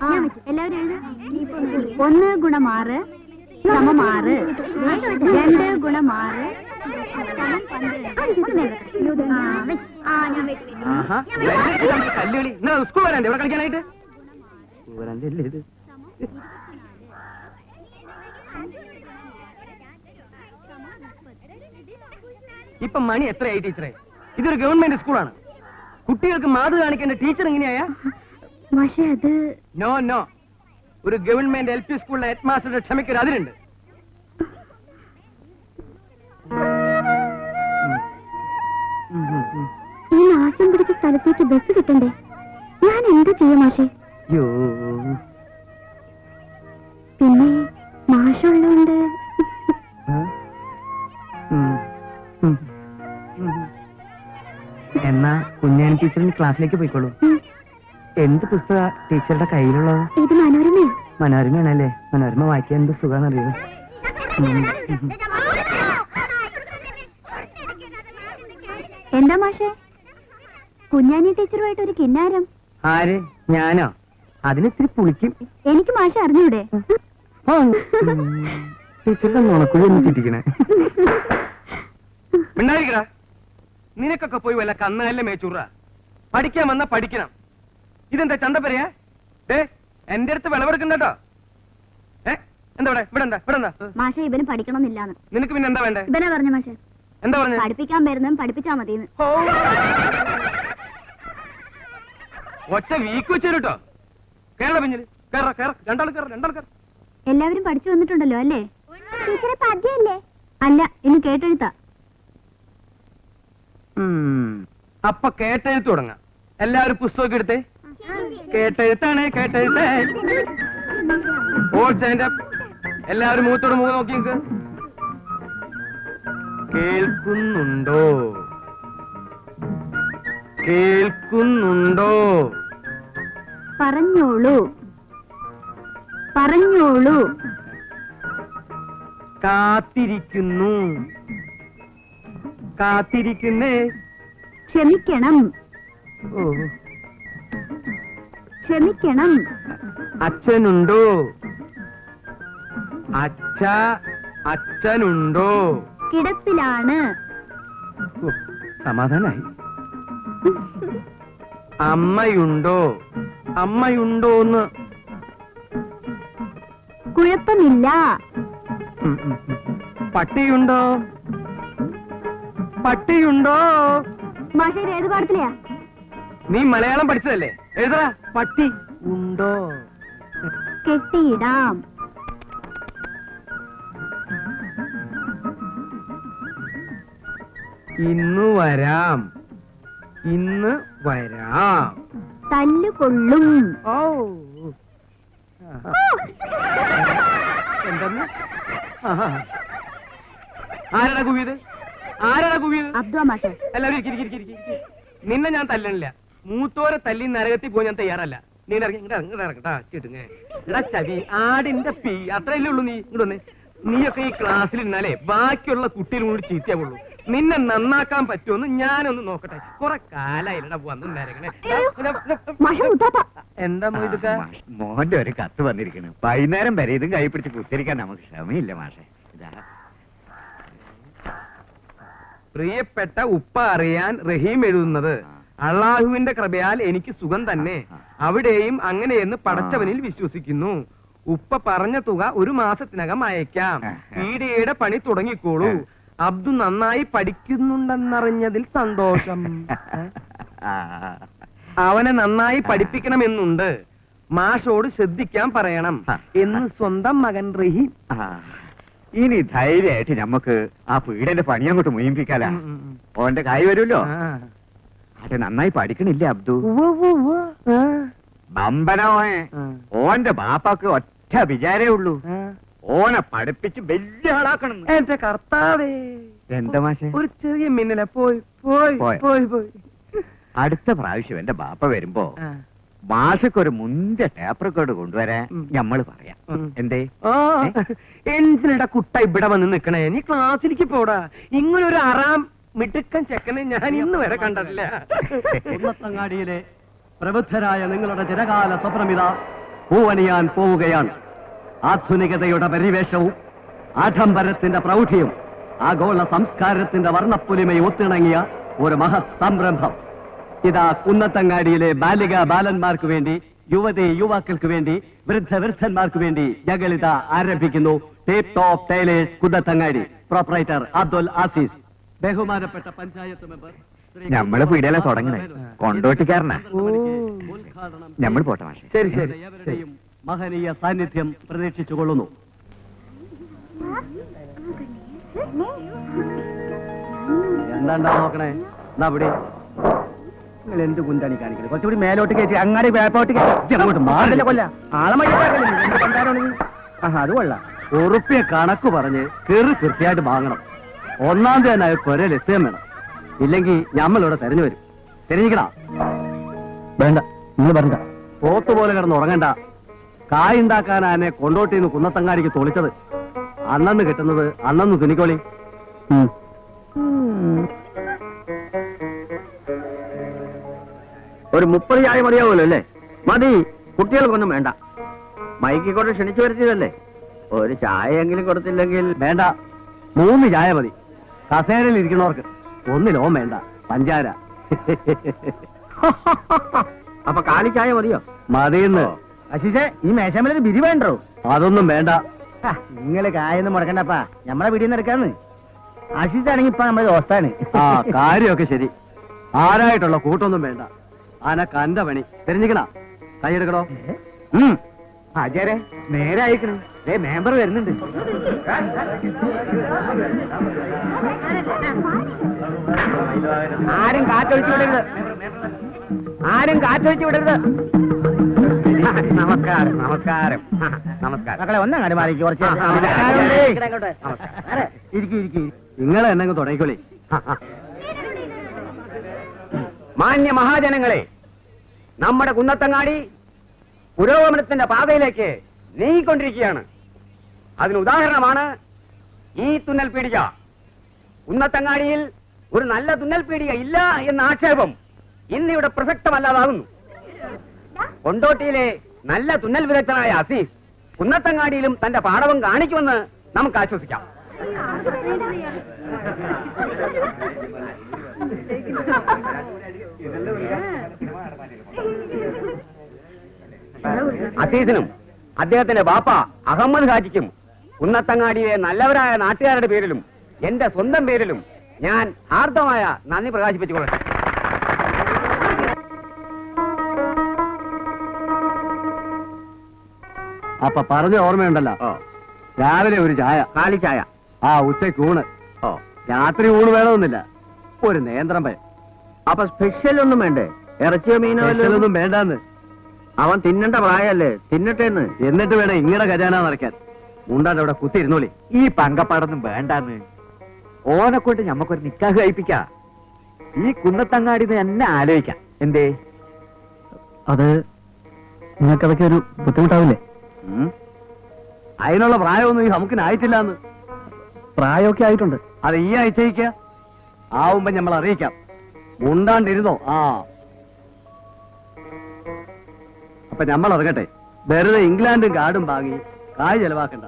എല്ലാവരും. ഒന്ന് ഗുണം ആറ് സമം ആറ് രണ്ട് ഗുണം ആറ് സ്കൂൾ വരാണ്ട് ഇവിടെ കളിക്കാനായിട്ട്? വരാണ്ടല്ലേ ഇത്? ഇപ്പൊ മണി എത്രയായി ടീച്ചറെ? ഇതൊരു ഗവൺമെന്റ് സ്കൂളാണ് കുട്ടികൾക്ക് മാതൃ കാണിക്കേണ്ട ടീച്ചർ എങ്ങനെയായ? മാഷെ അത് നോ നോ. ഒരു ഗവൺമെന്റ് എൽ പി സ്കൂളിലെ ഹെഡ് മാസ്റ്ററുടെ ക്ഷമയ്ക്കൊരു അതിരുണ്ട്. ഈ നാശം പിടിച്ച സ്ഥലത്തേക്ക് ബസ് കിട്ടണ്ടേ? ഞാൻ എന്താ ചെയ്യും മാഷേ? പിന്നെ മാഷുള്ളതുകൊണ്ട് എന്നാ കുഞ്ഞാൻ ടീച്ചറിന് ക്ലാസ്സിലേക്ക് പോയിക്കോളൂ. എന്ത് പുസ്തക ടീച്ചറുടെ കയ്യിലുള്ളത്? ഇത് മനോരമ മനോരമയാണല്ലേ? മനോരമ വായിക്കാൻ എന്ത് സുഖാന്നറിയോ? എന്താ മാഷെ? കുഞ്ഞാനി ടീച്ചറുമായിട്ട് ഒരു കിന്നാരം. ആര്? ഞാനോ? അതിനൊത്തിരി പുളിക്കും. എനിക്ക് മാഷ അറിഞ്ഞൂടെ? ടീച്ചറുടെ നുണക്കുഴി ഒന്ന് ചുറ്റിക്കണേ. മിണ്ടായിരിക്കടാ നിനക്കൊക്കെ പോയി വല്ല കന്നുകല്ലേ മേച്ചൂറ. പഠിക്കാൻ വന്ന പഠിക്കണം. ഇതെന്താ ചന്തപ്പരയാ? ഏ എന്റെ അടുത്ത് വിളവെടുക്കണ്ടോ ഏ എന്താ ഇവിടെ? ഇവിടെ എന്താ? ഇവിടെ എന്താ? മാഷെ ഇവന് പഠിക്കണമെന്നില്ലാന്ന്. നിനക്ക് പിന്നെ എന്താ വേണ്ടേ? ഇവനെ പറഞ്ഞു മാഷെ. എന്താ പറഞ്ഞു? പഠിപ്പിക്കാൻ വരുന്നതും പഠിപ്പിച്ചാ മതിന്ന് ഒറ്റ വീക്ക് വെച്ചു കേരള പിഞ്ഞിൽ കേറ കേറ. രണ്ടാൾ കേറ രണ്ടാൾ കേറ. എല്ലാവരും പഠിച്ചു വന്നിട്ടുണ്ടല്ലോ അല്ലേ? ടീച്ചറെ പദ്യല്ലേ? അല്ല ഇന്ന് കേട്ടെഴുത്താ. അപ്പൊ കേട്ടെഴുത്ത് തുടങ്ങാം. എല്ലാവരും പുസ്തകം എടുത്തേ? കേട്ടെഴുത്താണ് കേട്ടെഴുത്ത്. എല്ലാവരും മുഖത്തോട് മുഖം നോക്കി നിൽക്ക്. കേൾക്കുന്നുണ്ടോ? കേൾക്കുന്നുണ്ടോ? പറഞ്ഞോളൂ. പറഞ്ഞോളൂ. കാത്തിരിക്കുന്നു. കാത്തിരിക്കുന്നേ. ക്ഷമിക്കണം. ഓ. ക്ഷമിക്കണം. അച്ഛനുണ്ടോ? അച്ഛ അച്ഛനുണ്ടോ? കിടപ്പിലാണ്. സമാധാനായി. അമ്മയുണ്ടോ? അമ്മയുണ്ടോന്ന്. കുഴപ്പമില്ല. ഉം, ഉം, ഉം. പട്ടിയുണ്ടോ? പട്ടിയുണ്ടോ? മാഷ ഏത് പാടത്തിലെയാ നീ മലയാളം പഠിച്ചതല്ലേ? എഴുതാ പട്ടി ഉണ്ടോ? കെട്ടിയിടാം. ഇന്ന് വരാം. ഇന്ന് വരാം. തല്ലുകൊള്ളും ഓ എന്തെന്ന്. ആരാടാ കുവിയത്? ആരാടാ കുവിയത്? അബ്ദു മാഷെ. എല്ലാവരും ഇരിക്ക്, ഇരിക്ക്, ഇരിക്ക്, ഇരിക്ക്. നിന്നെ ഞാൻ തല്ലണില്ല. മൂത്തോരെ തല്ലി നരകത്തിൽ പോയി ഞാൻ തയ്യാറല്ല. നീ ഇറങ്ങി ഇങ്ങോട്ട് ഇങ്ങോട്ട് ഇറങ്ങട്ടാ ചിട്ടുങ്ങ എടാ ചവി ആടിന്റെ പി അത്രയല്ലേ ഉള്ളൂ നീ ഇങ്ങോട്ടൊന്ന് വന്നേ. നീയൊക്കെ ഈ ക്ലാസ്സിൽ ഇന്നാലേ ബാക്കിയുള്ള കുട്ടികളോട് കൂടി ചീത്തയാവുള്ളൂ. നിന്നെ നന്നാക്കാൻ പറ്റുമെന്ന് ഞാനൊന്ന് നോക്കട്ടെ. കൊറേ കാലായില്ലടാ വന്ന് നരകണേ. എന്താ മൊയ്തുക്ക മോന്റെ ഒരു കത്ത് വന്നിരിക്കണു. വൈകുന്നേരം വരെ ഇതും കൈ പിടിച്ച് കുത്തിരിക്കാൻ നമുക്ക് ക്ഷമയില്ല മാഷെ. ഇതാ. പ്രിയപ്പെട്ട ഉപ്പ അറിയാൻ റഹീം എഴുതുന്നത്. അള്ളാഹുവിന്റെ കൃപയാൽ എനിക്ക് സുഖം തന്നെ. അവിടെയും അങ്ങനെയെന്ന് പടച്ചവനിൽ വിശ്വസിക്കുന്നു. ഉപ്പ പറഞ്ഞ തുക ഒരു മാസത്തിനകം അയക്കാം. പീഡിയയുടെ പണി തുടങ്ങിക്കോളൂ. അബ്ദു നന്നായി പഠിക്കുന്നുണ്ടെന്നറിഞ്ഞതിൽ സന്തോഷം. അവനെ നന്നായി പഠിപ്പിക്കണമെന്നുണ്ട്. മാഷോട് ശ്രദ്ധിക്കാൻ പറയണം. എന്ന് സ്വന്തം മകൻ റഹീം. ഇനി ധൈര്യമായിട്ട് നമുക്ക് ആ പീഡന്റെ പണി അങ്ങോട്ട് മുയിപ്പിക്കാല. ഓന്റെ കായ് വരുമല്ലോ. അത് നന്നായി പഠിക്കണില്ല അബ്ദു? ആ. ഓന്റെ ബാപ്പാക്ക് ഒറ്റ വിചാരേ ഉള്ളൂ. ഓനെ പഠിപ്പിച്ച് വലിയ ആളാക്കണം. എന്റെ കർത്താവേ. എന്താ മാഷെ? ഒരു ചെറിയ മിന്നല. പോയി പോയി പോയോ? പോയി അടുത്ത പ്രാവശ്യം എന്റെ ബാപ്പ വരുമ്പോ. മാഷക്ക് ഒരു മുന്തിയ ടേപ്പ് റെക്കോർഡ് കൊണ്ടുവരാൻ. ഞമ്മൾ പറയാം. എന്തേ? എന്തിനടാ കുട്ട ഇവിടെ വന്ന് നിക്കണേ? നീ ക്ലാസ്സിലേക്ക് പോടാ. ഇങ്ങനൊരു അറാം മിടുക്കൻ ചെക്കനെ ഞാൻ ഇന്ന് വരെ കണ്ടിട്ടില്ല. ഉന്നത്തങ്ങാടിയിലെ പ്രബുദ്ധരായ നിങ്ങളുടെ ചിരകാല സ്വപ്നമിത പൂവണിയാൻ പോവുകയാണ്. ആധുനികതയുടെ പരിവേഷവും ആഡംബരത്തിന്റെ പ്രൗഢിയും ആഗോള സംസ്കാരത്തിന്റെ വർണപ്പൊലിമയും ഒത്തിണങ്ങിയ ഒരു മഹത് സംരംഭം. ഇതാ കുന്നത്തങ്ങാടിയിലെ ബാലിക ബാലന്മാർക്ക് വേണ്ടി യുവതി യുവാക്കൾക്ക് വേണ്ടി വൃദ്ധ വൃദ്ധന്മാർക്ക് വേണ്ടി ഇതാ ആരംഭിക്കുന്നു. Tip top tailors Kunnathangadi. Proprietor Abdul Aziz. ബഹുമാനപ്പെട്ട പഞ്ചായത്ത് മെമ്പർ ശ്രീ ഞമ്മൾ പീടികയിലാ തുടങ്ങണേ. കൊണ്ടോട്ടിക്കാരനാ. നമ്മൾ ഞമ്മൾ പോട്ടെ മാഷെ. ശരി ശരി ഏവരുടെയും മഹനീയ സാന്നിധ്യം പ്രതീക്ഷിച്ചുകൊള്ളുന്നു. എന്താണ്ടാ നോക്കണേ? എന്നാ അവിടെ നിങ്ങൾ എന്ത് കുന്താണ് കാണിക്കുന്നത് കുറച്ചുകൂടി മേലോട്ട് കയറ്റി അങ്ങാടി വേപ്പോട്ട് കയറ്റി. അങ്ങോട്ട് മാറില്ല. കൊല്ല. ആളെ ആ അത് കൊള്ളാം. ഉറുപ്പിയ കണക്ക് പറഞ്ഞ് കെറി കൃത്യമായിട്ട് വാങ്ങണം. ഒന്നാം തന്നെ കൊര ലക്ഷ്യം വേണം. ഇല്ലെങ്കിൽ ഞമ്മളിവിടെ തെരഞ്ഞു വരും. തിരിഞ്ഞിക്കണ വേണ്ട. നിങ്ങൾ പറഞ്ഞ. പോത്ത് പോലെ കിടന്ന് ഉറങ്ങണ്ട. കായ് ഉണ്ടാക്കാനാനെ കൊണ്ടോട്ടിന്ന് കുന്നത്തങ്ങാടിക്ക് തൊളിച്ചത്. അന്നന്ന് കിട്ടുന്നത് അന്നന്ന് തുനിക്കോളി ഒരു മുപ്പത് ചായ മതിയാവുമല്ലോ അല്ലേ? മതി. കുട്ടികൾക്കൊന്നും വേണ്ട. മൈക്കി കൊണ്ട് ക്ഷണിച്ചു വരുത്തിയതല്ലേ? ഒരു ചായയെങ്കിലും കൊടുത്തില്ലെങ്കിൽ വേണ്ട. മൂന്ന് ചായ മതി. കസേരയിൽ ഇരിക്കണവർക്ക് ഒന്നിലോ വേണ്ട. പഞ്ചാര. അപ്പൊ കാണിക്കായ മതിയോ? മതിയെന്ന്. അശിഷേ ഈ മേശമലൊരു ബിരി വേണ്ടോ? അതൊന്നും വേണ്ട. നിങ്ങൾ കായൊന്നും മുടക്കണ്ടപ്പാ. നമ്മളെ വീട്ടിൽ നിന്ന് എടുക്കാന്ന്. ആശിച്ചാണെങ്കിൽ ഇപ്പൊ നമ്മുടെ ദോസ്താണ്. ആ കാര്യമൊക്കെ ശരി. ആരായിട്ടുള്ള കൂട്ടൊന്നും വേണ്ട. ആന കണ്ട പണി. തിരിഞ്ഞിക്കണ കൈയെടുക്കണോ ആചാരെ നേരെ അയക്കണം? ഏ മെമ്പർ വരുന്നുണ്ട്. ആരും കാറ്റൊഴിച്ചു വിടരുത്. ആരും കാറ്റൊഴിച്ചു വിടരുത്. നമസ്കാരം നമസ്കാരം. നമസ്കാരം. മക്കളെ ഒന്നങ്ങാട് മാറി കുറച്ച് ഇരിക്കും ഇരിക്കും നിങ്ങൾ എന്നെ തുടങ്ങിക്കോളി. മാന്യ മഹാജനങ്ങളെ നമ്മുടെ കുന്നത്തങ്ങാടി പുരോഗമനത്തിന്റെ പാതയിലേക്ക് നീങ്ങിക്കൊണ്ടിരിക്കുകയാണ്. അതിന് ഉദാഹരണമാണ് ഈ തുന്നൽ പീടിക. ഉന്നത്തങ്ങാടിയിൽ ഒരു നല്ല തുന്നൽ പീടിക ഇല്ല എന്ന ആക്ഷേപം ഇന്നിവിടെ പ്രസക്തമല്ലാതാകുന്നു. കൊണ്ടോട്ടിയിലെ നല്ല തുന്നൽ വിദഗ്ധനായ അസീസ് കുന്നത്തങ്ങാടിയിലും തന്റെ പാടവം കാണിക്കുമെന്ന് നമുക്ക് ആശ്വസിക്കാം. അസീസിനും അദ്ദേഹത്തിന്റെ ബാപ്പ അഹമ്മദ് ഹാജിക്കും കുന്നത്തങ്ങാടിയിലെ നല്ലവരായ നാട്ടുകാരുടെ പേരിലും എന്റെ സ്വന്തം പേരിലും ഞാൻ ആർദ്രമായ നന്ദി പ്രകാശിപ്പിച്ചുകൊള്ളട്ടെ. അപ്പൊ പറഞ്ഞ ഓർമ്മയുണ്ടല്ലോ. രാവിലെ ഒരു ചായ. കാലി ചായ. ആ ഉച്ചയ്ക്ക് ഊണ്. രാത്രി ഊണ് വേണമെന്നില്ല. ഒരു നേന്ത്രം ഭയം അപ്പൊ സ്പെഷ്യൽ ഒന്നും വേണ്ടേ? ഇറച്ചിയോ മീനോ? ഒന്നും വേണ്ടാന്ന്. അവൻ തിന്നണ്ട പ്രായല്ലേ തിന്നട്ടെ എന്ന് എന്നിട്ട് വേണം ഇങ്ങടെ ഖജാന നിറയ്ക്കാൻ മുണ്ടാണ്ട് അവിടെ കുത്തിയിരുന്നോളി. ഈ പങ്കപ്പാടൊന്നും വേണ്ടാന്ന്. ഓനെ കൊണ്ട് ഞമ്മക്കൊരു നിക്കാഹ് കഴിപ്പിക്ക. ഈ കുന്നത്തങ്ങാടി തന്നെ ആലോചിക്കാം. എന്തേ? അത് നിങ്ങൾക്ക് അതൊക്കെ ഒരു ബുദ്ധിമുട്ടാവില്ലേ. അതിനുള്ള പ്രായമൊന്നും ഈ നമുക്കിനായിട്ടില്ലാന്ന് പ്രായമൊക്കെ ആയിട്ടുണ്ട്. അത് ഈ ആഴ്ചയ്ക്ക ആവുമ്പോ നമ്മൾ അറിയിക്കാം മുണ്ടാണ്ടിരുന്നോ? ആ. അപ്പൊ നമ്മൾ ഇറങ്ങട്ടെ. വെറുതെ ഇംഗ്ലണ്ടും കാടും വാങ്ങി കായ് ചെലവാക്കണ്ട.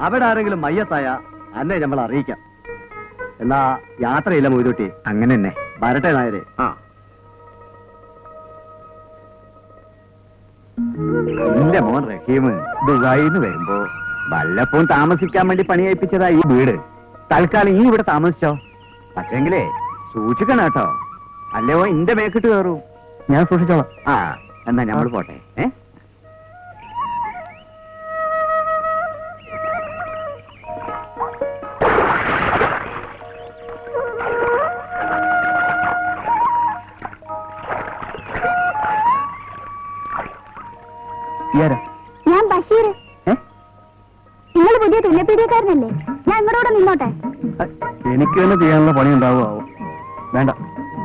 അവിടെ ആരെങ്കിലും മയ്യത്തായ അന്നെ നമ്മൾ അറിയിക്കാം. എന്നാ യാത്രയില്ല മൊയ്തൂട്ടി. അങ്ങനെ തന്നെ. വരട്ടെ നായരെ. ആ. എന്റെ മോൻ റഹീം ദുബായിന്ന് വരുമ്പോ വല്ലപ്പോ താമസിക്കാൻ വേണ്ടി പണി കഴിപ്പിച്ചതാ ഈ വീട്. തൽക്കാലം ഈ ഇവിടെ താമസിച്ചോ? പക്ഷെങ്കിലേ സൂക്ഷിക്കണം കേട്ടോ. അല്ലയോ എന്റെ മേക്കിട്ട് കയറൂ. ഞാൻ സൂക്ഷിച്ചോളാം. ആ. എന്നാ നമ്മൾ പോട്ടെ. ഏ? ഞാൻ ബഷീർ. ഏ? നിങ്ങൾ പുതിയ തുന്നപ്പീടിയക്കാരനല്ലേ? ഞാൻ നിങ്ങളോട് നിന്നോട്ടെ. എനിക്ക് തന്നെ ചെയ്യാനുള്ള പണി ഉണ്ടാവുമോ വേണ്ട.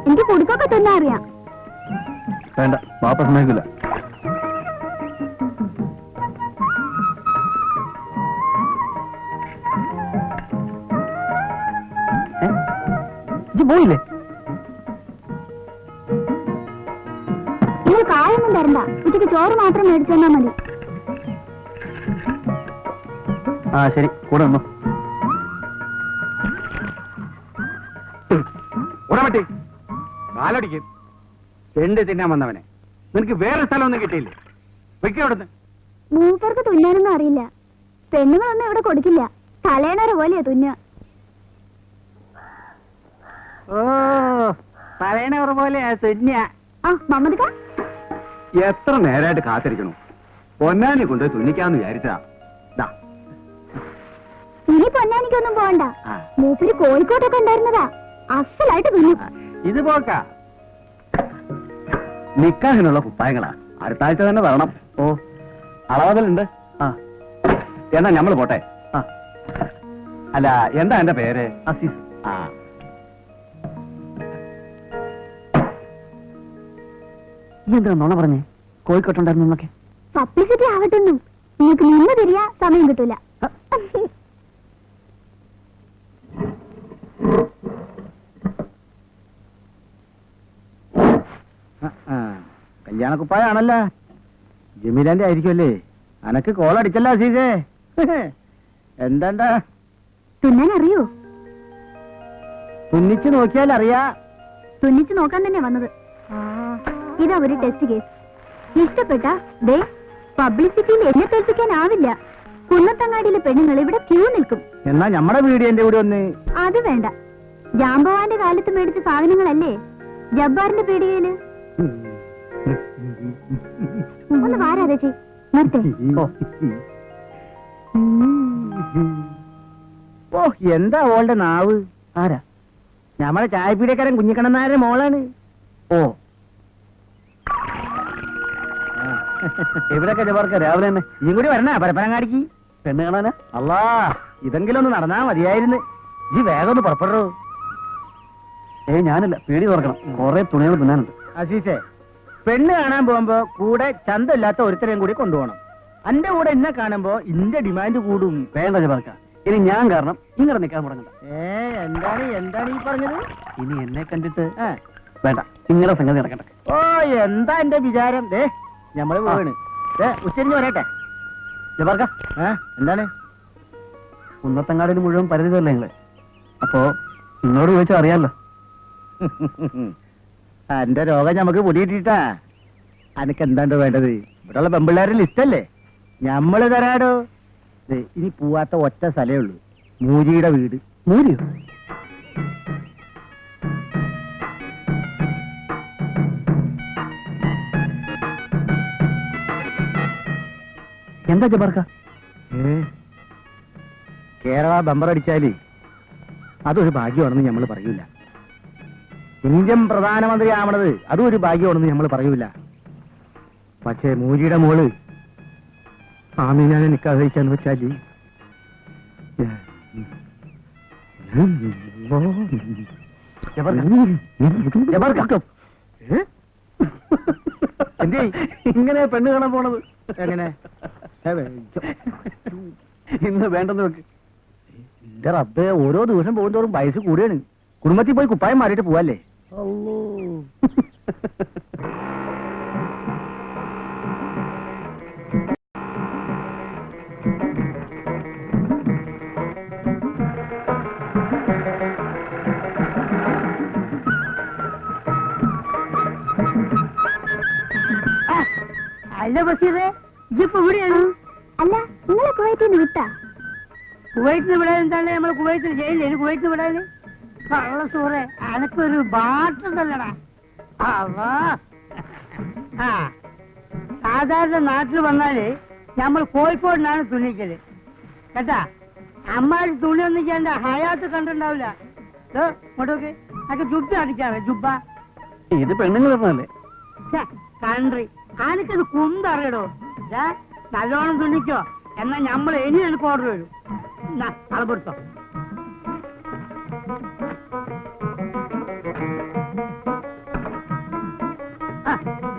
എനിക്ക് കുടുക്കൊക്കെ തന്നെ അറിയാം. വേണ്ട. വാപ്പ സമ്മതിക്കില്ല ഇത് പോയില്ലേ? നിങ്ങൾ കായൊന്നും തരണ്ട. ഉച്ചയ്ക്ക് ചോറ് മാത്രം മേടിച്ചു തന്നാ മതി. ആ ശരി. കൂടെ വന്നു ഉടമട്ടി നാലടിക്ക്. ചെണ്ട് തിന്നാൻ വന്നവനെ. നിനക്ക് വേറെ സ്ഥലമൊന്നും കിട്ടിയില്ലേ? വെക്കവിടുന്ന് മൂപ്പർക്ക് തുന്നാനൊന്നും അറിയില്ല. പെണ്ണുങ്ങളൊന്നും ഇവിടെ കൊടുക്കില്ല. തലേണര പോലെയാ തുന്ന ഓ പറയണവർ പോലെയാ തുന്യ ആ മമ്മദിക്ക എത്ര നേരായിട്ട് കാത്തിരിക്കണു. പൊന്നാനി കൊണ്ട് തുന്നിക്കാന്ന് വിചാരിച്ചതാ. ദാ, ഇനി പൊന്നാനിക്കൊന്നും പോണ്ട. ആ. മൂപ്പര് കോഴിക്കോട്ടൊക്കെ ഉണ്ടായിരുന്നതാ. അസലായിട്ട് തുന്നും. ഇത് പോക്ക. നിക്കാഹിനുള്ള കുപ്പായങ്ങളാ. അടുത്ത ആഴ്ച തന്നെ തരണം. ഓ. അളവതലുണ്ട്. ആ. എന്നാ ഞമ്മൾ പോട്ടെ. ആ. അല്ല എന്താ എന്റെ പേര്? അസീസ്. ആ. എന്താ നോണ പറഞ്ഞേ? കോഴിക്കോട്ടുണ്ടായിരുന്നൊക്കെ പബ്ലിസിറ്റി ആവട്ടെന്നും. നിങ്ങൾക്ക് നിന്ന് തിരിയാ സമയം കിട്ടൂല. കല്യാണ കുപ്പായാണല്ലോ. ജമീലാന്റെ ആയിരിക്കുമല്ലേ? അനക്ക് അടിക്കല്ല അസീസേ. എന്താണ്ടാ? തുന്നാൻ അറിയോ തുന്നിച്ചു നോക്കിയാൽ അറിയാ. തുന്നിച്ചു നോക്കാൻ തന്നെ വന്നത്. ഇതാ ഒരു ടെസ്റ്റ് കേസ് ഇഷ്ടപ്പെട്ട ദേ പബ്ലിസിറ്റിയിൽ എന്നെ തോൽപ്പിക്കാനാവില്ല കുന്നത്തങ്ങാടിയിലെ പെണ്ണുങ്ങൾ ഇവിടെ ക്യൂ നിൽക്കും. എന്നാ ഞമ്മടെ എന്റെ കൂടെ ഒന്ന് അത് വേണ്ട. ജാമ്പവാന്റെ കാലത്ത് മേടിച്ച സാധനങ്ങളല്ലേ? ജബ്ബാറിന്റെ പീടികയിൽ? ഒന്ന് വാരാ ചേച്ചി. നിർത്തേ. ഓ. എന്താ ഓളുടെ നാവ്? ആരാ? നമ്മളെ ചായപ്പീടക്കാരൻ കുഞ്ഞിക്കണ്ണനാരുടെ മോളാണ്. ഓ. എവിടെ കഴിവർക്ക് രാവിലെ തന്നെ. ഈ കൂടി വരണ? പരപ്പനങ്ങാടിക്ക്? പെണ്ണ് കാണാനാ? അല്ലാ ഇതെങ്കിലും ഒന്ന് നടന്നാ മതിയായിരുന്നു. ഈ വേഗം ഒന്ന് പുറപ്പെടൂ. ഏയ് ഞാനല്ല. പേടി തുറക്കണം കൊറേ തുണികൾ തിന്നാനുണ്ട്. അസീസേ പെണ്ണ് കാണാൻ പോകുമ്പോ കൂടെ ചന്തമില്ലാത്ത ഒരുത്തരെയും കൂടി കൊണ്ടുപോകണം. അന്റെ കൂടെ എന്നെ കാണുമ്പോ ഇന്റെ ഡിമാൻഡ് കൂടും. വേണ്ട ജബർക്ക ഇനി ഞാൻ കാരണം ഇങ്ങനെ നിൽക്കാൻ തുടങ്ങണ്ട. ഏ എന്താണ് എന്താണ് ഈ പറഞ്ഞത്? ഇനി എന്നെ കണ്ടിട്ട് വേണ്ട. ഇങ്ങനെ സംഗതി നടക്കട്ടെ. ഓ എന്താ എന്റെ വിചാരം? ദേ ഞമ്മൾ പോവാണ്. ദേ ഉച്ചരിഞ്ഞ് വരട്ടെ. ജബർക്ക എന്താണ്? കുന്നത്തങ്ങാടിന് മുഴുവൻ പരിധിതല്ലേ നിങ്ങൾ? അപ്പോ നിങ്ങളോട് ചോദിച്ചാൽ അറിയാലോ. എന്റെ രോഗം നമുക്ക് പൊടിയിട്ടിട്ടാ അനക്ക് എന്താണ്ടോ വേണ്ടത്? ഇവിടെയുള്ള പെമ്പിള്ളേരുടെ ലിസ്റ്റല്ലേ ഞമ്മൾ തരാടോ. ദേ, ഇനി പോവാത്ത ഒറ്റ സ്ഥലേ ഉള്ളൂ. മൂരിയുടെ വീട്. മൂരിയോ? എന്താ ജബാർക്ക? കേരള ബമ്പർ അടിച്ചാൽ അതൊരു ഭാഗ്യമാണെന്ന് നമ്മൾ പറയൂല. ഇന്ത്യൻ പ്രധാനമന്ത്രി ആവണത് അതും ഒരു ഭാഗ്യമാണെന്ന് നമ്മൾ പറയൂല. പക്ഷേ മൂജിയുടെ മോൾ ആമീനാനെ നിക്കാതെ കഴിക്കാന്ന് വെച്ചാൽ എന്തേ ഇങ്ങനെ പെണ്ണ് കാണാൻ പോണത്? എങ്ങനെ? ഇന്ന് വേണ്ടെന്ന് വെക്ക്. എന്റെ റബ്ബേ ഓരോ ദിവസം പോകുന്നതോറും വയസ്സ് കൂടിയാണ്. കുടുംബത്തിൽ പോയി കുപ്പായം മാറിയിട്ട് പോവല്ലേ? അല്ല ബസീറേ ഇപ്പൊ ഇവിടെയാണ്. അല്ല നിങ്ങളെ കുവൈറ്റിൽ നിന്ന് വിട്ടാ? കുവൈറ്റിൽ വിടാൻ എന്താണ് നമ്മൾ കുവൈറ്റിൽ ജയിലിൽ കുവൈറ്റിൽ വിടാൻ കള്ള സൂറെ. അനക്കൊരു ബാട്ടുണ്ടല്ലടാ ആ സാധാരണ നാട്ടിൽ വന്നാൽ നമ്മൾ കോഴിക്കോടിനാണ് തുണിക്കൽ. കേട്ടാ? അമ്മാരി തുണി ഒന്നും ചെയ്യണ്ട ഹയാത്ത് കണ്ടിണ്ടാവില്ല ഇങ്ങോട്ടോക്ക് അതൊക്കെ ജുബ്ബ അടിക്കാവേ ജുബ. ഇത് പെണ്ണുങ്ങൾ പറഞ്ഞല്ലേ കൺട്രി. ആനക്കത് കുന്തറിയടോ നല്ലോണം തുണിക്കോ. എന്നാ നമ്മൾ ഇനി എനിക്ക് ഓർഡർ വരും. എന്നാ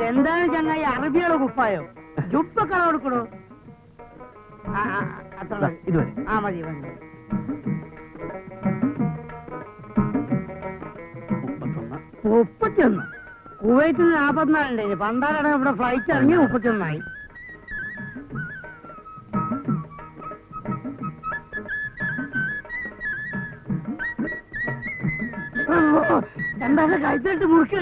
എന്താണ് ചങ്ങായി? അറബികളോ കുപ്പായോ? ജുപ്പൊക്കെ കൊടുക്കണോ? അത്ര ഇതുവരെ. ആ മതി മതി. മുപ്പത്തിയൊന്ന് കുവൈറ്റിൽ നാപ്പത്തിനാലുണ്ടായി പന്ത്രണ്ട് ഇവിടെ ഫ്ലൈറ്റ് ഇറങ്ങി മുപ്പത്തിയൊന്നായി എന്താണ് കഴിച്ചിട്ട് മുറിക്ക